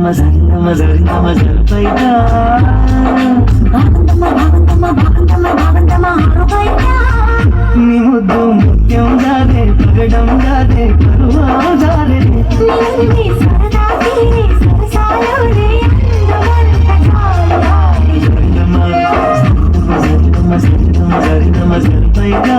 గమ సరి గమ సరి గమ సరి పైగా నీ ముద్దు ముత్యం దాదే పగడం దాదే కరువా దాదే పైగా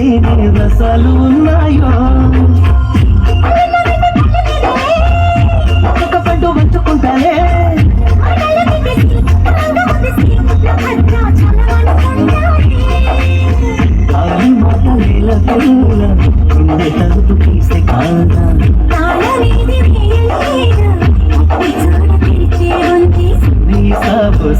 కాదా దశలు ఉన్నాయో?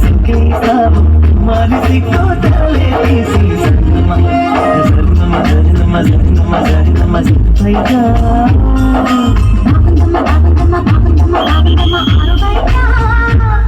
సుఖీ సాబు మారి సిక్కు తలే తీసి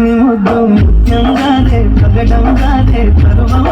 నీ ముద్దు ముత్యం గానే పగడం గానే పర్వం